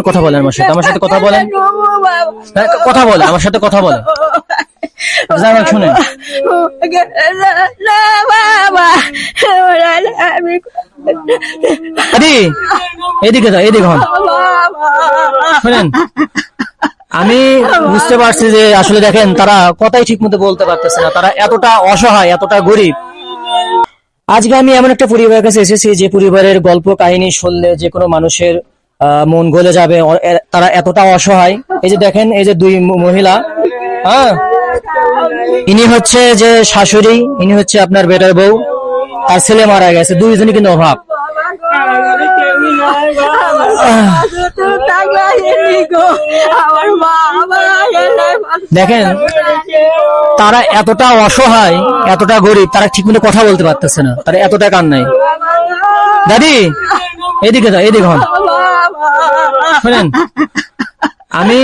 কথা বলেন আমার সাথে? আমার সাথে কথা বলেন। হ্যাঁ, কথা বলে আমার সাথে কথা বলে জানান শুনেন। আদি এদিকে যা এদিকে হন। শুনেন আমি বুঝতে পারছি যে আসলে দেখেন তারা কথাই ঠিক মতো বলতে পারতেছে না। তারা এতটা অসহায় এতটা গরিব। আজকে আমি এমন একটা পরিবারের কাছে এসেছি যে পরিবারের গল্প কাহিনী শুনলে যে কোনো মানুষের মন গলে যাবে তারা এতটা অসহায়। এই যে দেখেন, এই যে দুই মহিলা হ্যাঁ? ইনি হচ্ছে যে শাশুড়ি, ইনি হচ্ছে আপনার বেটার বউ। তার ছেলে মারা গেছে, দুইজনই কিন্তু অভাব। দেখেন, তারা এতটা অসহায়, এতটা গরিব, তারা ঠিক মতো কথা বলতে পারতেছে না। তারা এতটা কান নাই দাদি, এদিকে এদিকে হন। শুনেন আমি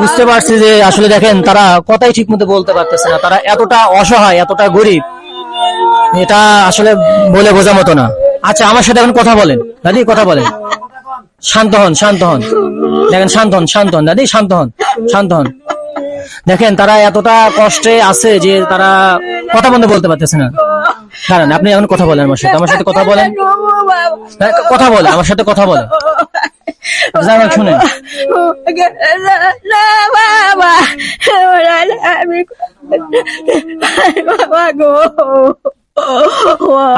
বুঝতে পারছি যে আসলে দেখেন তারা কথাই ঠিক মতো বলতে পারতেছে না তারা এতটা অসহায় এতটা গরিব এটা আসলে বলে বোঝা মতো না। আচ্ছা আমার সাথে এখন কথা বলেন। দাদি কথা বলেন। শান্ত হন শান্ত হন। দেখেন শান্ত হন শান্ত হন। দাদি শান্ত হন শান্ত হন। দেখেন তারা এতটা কষ্টে আছে যে তারা কথা বন্ধ বলতে পারতেছে না। দাঁড়ান আপনি এখন কথা বলেন আমার সাথে। আমার সাথে কথা বলেন। হ্যাঁ, কথা বলে আমার সাথে কথা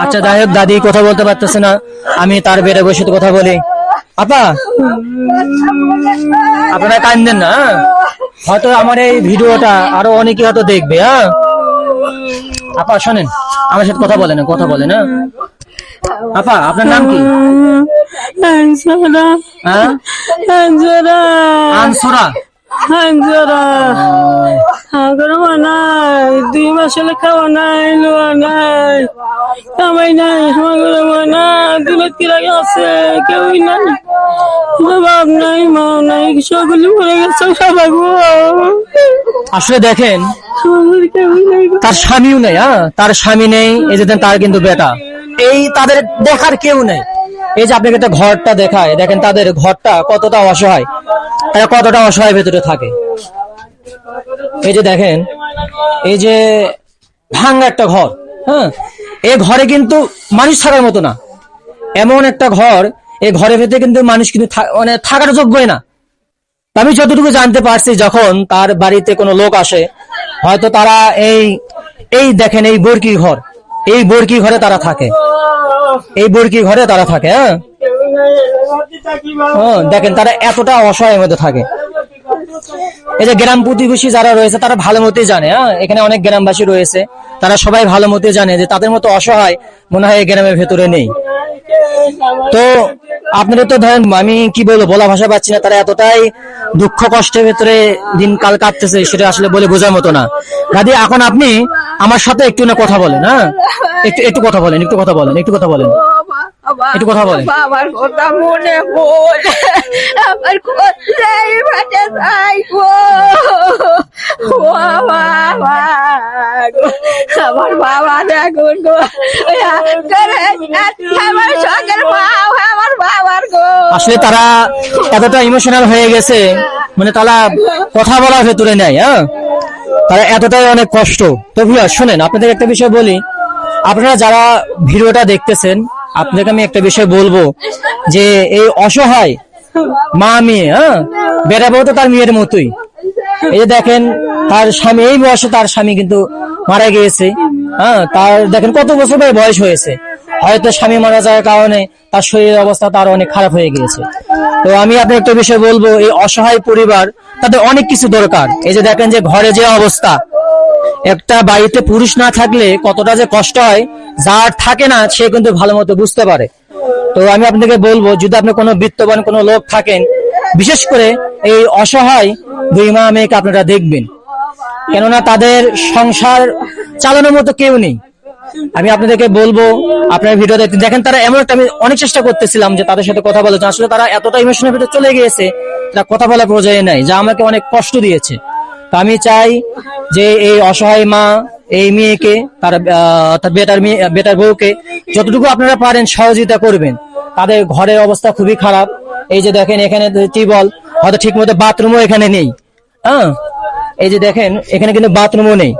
আচ্ছা যাই হোক, দাদি কথা বলতে পারতেছে না। আমি তার বেড়ে বসে কথা বলি। আপা, আপনারা কান্দেন না হ্যাঁ? হয়তো আমার এই ভিডিওটা আরও অনেকে হয়তো দেখবে হ্যাঁ? আপা, শোনেন, আমার সাথে কথা বলে না কথা বলে না আপা, আপনার নাম কি? হাঞ্জরা হ্যাঁ? আনসোরা। আগর দুই মাস হলে খাওয়া নাই লোয়া নাই কামাই নাই আমার দিলত কি আছে কেউই নাই। বাপ নাই মা নাই সকলে মরে গেছে সবাই আসলে দেখেন। তার স্বামীও নেই হ্যাঁ? তার স্বামী নেই এই যে তার কিন্তু বেটা। এই তাদের দেখার কেউ নেই। এই যে আপনাকে একটা ঘরটা দেখায়, দেখেন তাদের ঘরটা কতটা অসহায়, তারা কতটা অসহায় ভেতরে থাকে। এই যে দেখেন, এই যে ভাঙ্গা একটা ঘর হ্যাঁ? এই ঘরে কিন্তু মানুষ থাকার মতো না। এমন একটা ঘর এই ঘরের ভেতরে কিন্তু মানুষ কিন্তু মানে থাকার যোগ্যই না। আমি যতটুকু জানতে পারছি, যখন তার বাড়িতে কোনো লোক আসে, হয়তো তারা এই এই দেখেন এই বরকি ঘর, এই বরকি ঘরে তারা থাকে। এই বুড়কি ঘরে তারা থাকে হ্যাঁ। হ্যাঁ, দেখেন তারা এতটা অসহায় মধ্যে থাকে। এই যে গ্রাম প্রতিবেশী যারা রয়েছে তারা ভালো মতোই জানে হ্যাঁ? এখানে অনেক গ্রামবাসী রয়েছে তারা সবাই ভালো মতোই জানে যে তাদের মতো অসহায় মনে হয় এই গ্রামের ভেতরে নেই। তো আপনাদের তো ধরেন, আমি কি বলব, বলা ভাষা পাচ্ছি না, তারা এতটাই দুঃখ কষ্টের ভেতরে দিনকাল কাটতেছে, সেটা আসলে বলে বোঝার মতো না। দাদি এখন আপনি আমার সাথে একটু না কথা বলেন হ্যাঁ? একটু একটু কথা বলেন, একটু কথা বলেন, একটু কথা বলেন। একটু কথা বলেন। বাবার কথা মনে পড়ে, আমার কোথায় ফাটে যাই আসলে তারা এতটা ইমোশনাল হয়ে গেছে মানে তারা কথা বলার ভেতরে নেয় হ্যাঁ? তারা এতটাই অনেক কষ্ট। তো ভিউয়ার শুনেন, আপনাদের একটা বিষয় বলি। আপনারা যারা ভিডিওটা দেখতেছেন আপনাকে আমি একটা বিষয় বলব যে এই অসহায় মা মেয়ে হ্যাঁ? বেড়াবো তো তার মেয়ের মতোই। এই যে দেখেন, তার স্বামী, এই বয়সে তার স্বামী কিন্তু মারা গিয়েছে। হ্যাঁ তার, দেখেন কত বছর বয়স হয়েছে। হয়তো স্বামী মারা যাওয়ার কারণে তার শরীরের অবস্থা তার অনেক খারাপ হয়ে গিয়েছে। তো আমি আপনার একটা বিষয় বলব, এই অসহায় পরিবার, তাদের অনেক কিছু দরকার। এই যে দেখেন যে ঘরে যে অবস্থা, একটা বাড়িতে পুরুষ না থাকলে কতটা যে কষ্ট হয়, যার থাকে না, সে কিন্তু ভালো মতো বুঝতে পারে। তো আমি আপনাকে বলব, যদি আপনি কোনো বিত্তবান কোনো লোক থাকেন বিশেষ করে এই অসহায় দুই মা মেয়েকে আপনারা দেখবেন। কেননা তাদের সংসার চালানোর মতো কেউ নেই। আমি আপনাদেরকে বলব, আপনার ভিডিও দেখতে দেখেন তারা এমন একটা আমি অনেক চেষ্টা করতেছিলাম যে তাদের সাথে কথা বলার। আসলে তারা এতটা ইমোশনের ভিতরে চলে গিয়েছে, তারা কথা বলার পর্যায়ে নাই, যা আমাকে অনেক কষ্ট দিয়েছে। তো আমি চাই যে এই অসহায় মা, এই মেয়েকে, তার তার বেটার মেয়ে, বেটার বউকে যতটুকু আপনারা পারেন সহযোগিতা করবেন। তাদের ঘরের অবস্থা খুবই খারাপ। এই যে দেখেন এখানে টিউবওয়েল হয়তো ঠিক মতো বাথরুমও এখানে নেই। হ্যাঁ? এই যে দেখেন, এখানে কিন্তু বাথরুমও নেই।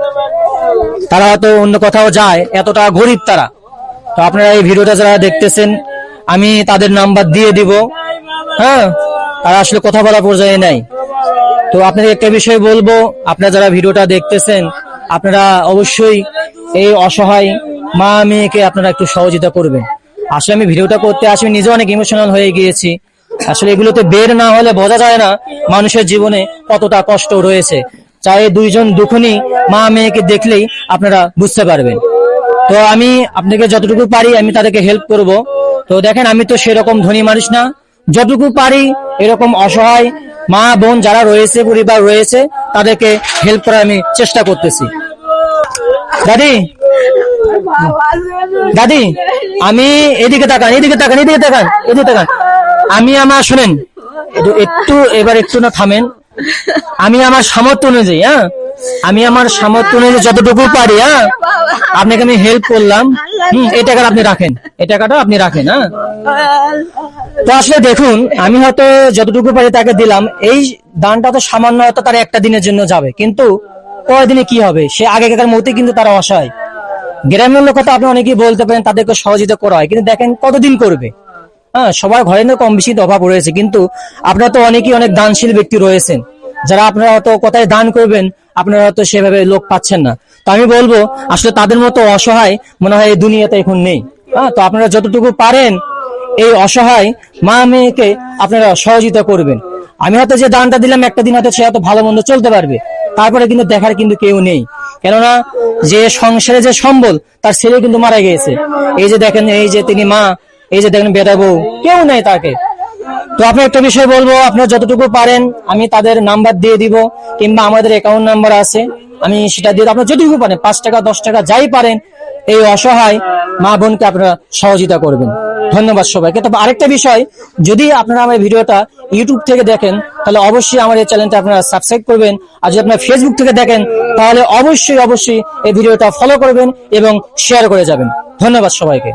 তারা হয়তো অন্য কোথাও যায়, এতটা গরিব তারা। তো আপনারা এই ভিডিওটা যারা দেখতেছেন, আমি তাদের নাম্বার দিয়ে দিব। হ্যাঁ? তারা আসলে কথা বলা পর্যায়ে নাই। তো আপনাদের একটা বিষয় বলব, আপনারা যারা ভিডিওটা দেখতেছেন, আপনারা অবশ্যই এই অসহায় মা মেয়েকে আপনারা একটু সহযোগিতা করবেন। আসলে আমি ভিডিওটা করতে আসি নিজে অনেক ইমোশনাল হয়ে গিয়েছি। আসলে এগুলোতে বের না হলে বোঝা যায় না মানুষের জীবনে কতটা কষ্ট রয়েছে। চাই দুইজন দুখনি মা মেয়েকে দেখলেই আপনারা বুঝতে পারবেন। তো আমি আপনাকে যতটুকু পারি আমি তাদেরকে হেল্প করব। তো দেখেন, আমি তো সেরকম ধনী মানুষ না। যতটুকু পারি এরকম অসহায় মা, বোন যারা রয়েছে, পরিবার রয়েছে, তাদেরকে হেল্প করার আমি চেষ্টা করতেছি। দাদি? দাদি, আমি এদিকে তাকান এদিকে তাকান এদিকে তাকান এদিকে তাকান। আমি আমার, শুনেন, একটু- এবার একটু না থামেন। আমি আমার সামর্থ্য অনুযায়ী হ্যাঁ? আমি আমার সামর্থ্য অনুযায়ী যতটুকু পারি হ্যাঁ? আপনাকে আমি হেল্প করলাম। হুম, এই টাকাটা আপনি রাখেন। এই টাকাটা আপনি রাখেন হ্যাঁ? তো আসলে দেখুন, আমি হয়তো যতটুকু পারি তাকে দিলাম। এই দানটা তো সামান্য হয়তো তার একটা দিনের জন্য যাবে। কিন্তু পরের দিনে কি হবে? সে আগেকার মতে কিন্তু তারা অসহায়। গ্রামের লোক তো আপনি অনেকেই বলতে পারেন, তাদেরকে সহযোগিতা করা হয়। কিন্তু দেখেন কতদিন করবে? হ্যাঁ সবার ঘরে না কম বেশি অভাব রয়েছে, কিন্তু আপনারা তো অনেকেই অনেক দানশীল ব্যক্তি রয়েছেন। যারা আপনারা হয়তো কোথায় দান করবেন, আপনারা হয়তো সেভাবে লোক পাচ্ছেন না। তো আমি বলব, আসলে তাদের মতো অসহায় মনে হয় এই দুনিয়াতে এখন নেই। হ্যাঁ তো আপনারা যতটুকু পারেন এই অসহায় মা মেয়েকে আপনারা সহযোগিতা করবেন। আমি হয়তো যে দানটা দিলাম, একটা দিন হয়তো সে হয়তো ভালো মন্দ চলতে পারবে। তারপরে কিন্তু দেখার কিন্তু কেউ নেই। কেননা যে সংসারে যে সম্বল, তার ছেলে কিন্তু মারা গিয়েছে। এই যে দেখেন, এই যে তিনি মা এই যে দেখেন বেদা বউ, কেউ নেই তাকে। তো আপনি একটা বিষয় বলব, আপনার যতটুকু পারেন, আমি তাদের নাম্বার দিয়ে দিব, কিংবা আমাদের অ্যাকাউন্ট নাম্বার আছে, আমি সেটা দিয়ে আপনারা যতটুকু পারেন, পাঁচ টাকা, দশ টাকা, যাই পারেন, এই অসহায় মা বোনকে আপনারা সহযোগিতা করবেন। ধন্যবাদ সবাইকে। তবে আরেকটা বিষয়, যদি আপনারা আমার ভিডিওটা ইউটিউব থেকে দেখেন, তাহলে অবশ্যই আমার এই চ্যানেলটা আপনারা সাবস্ক্রাইব করবেন। আর যদি আপনারা ফেসবুক থেকে দেখেন, তাহলে অবশ্যই অবশ্যই এই ভিডিওটা ফলো করবেন এবং শেয়ার করে যাবেন। ধন্যবাদ সবাইকে।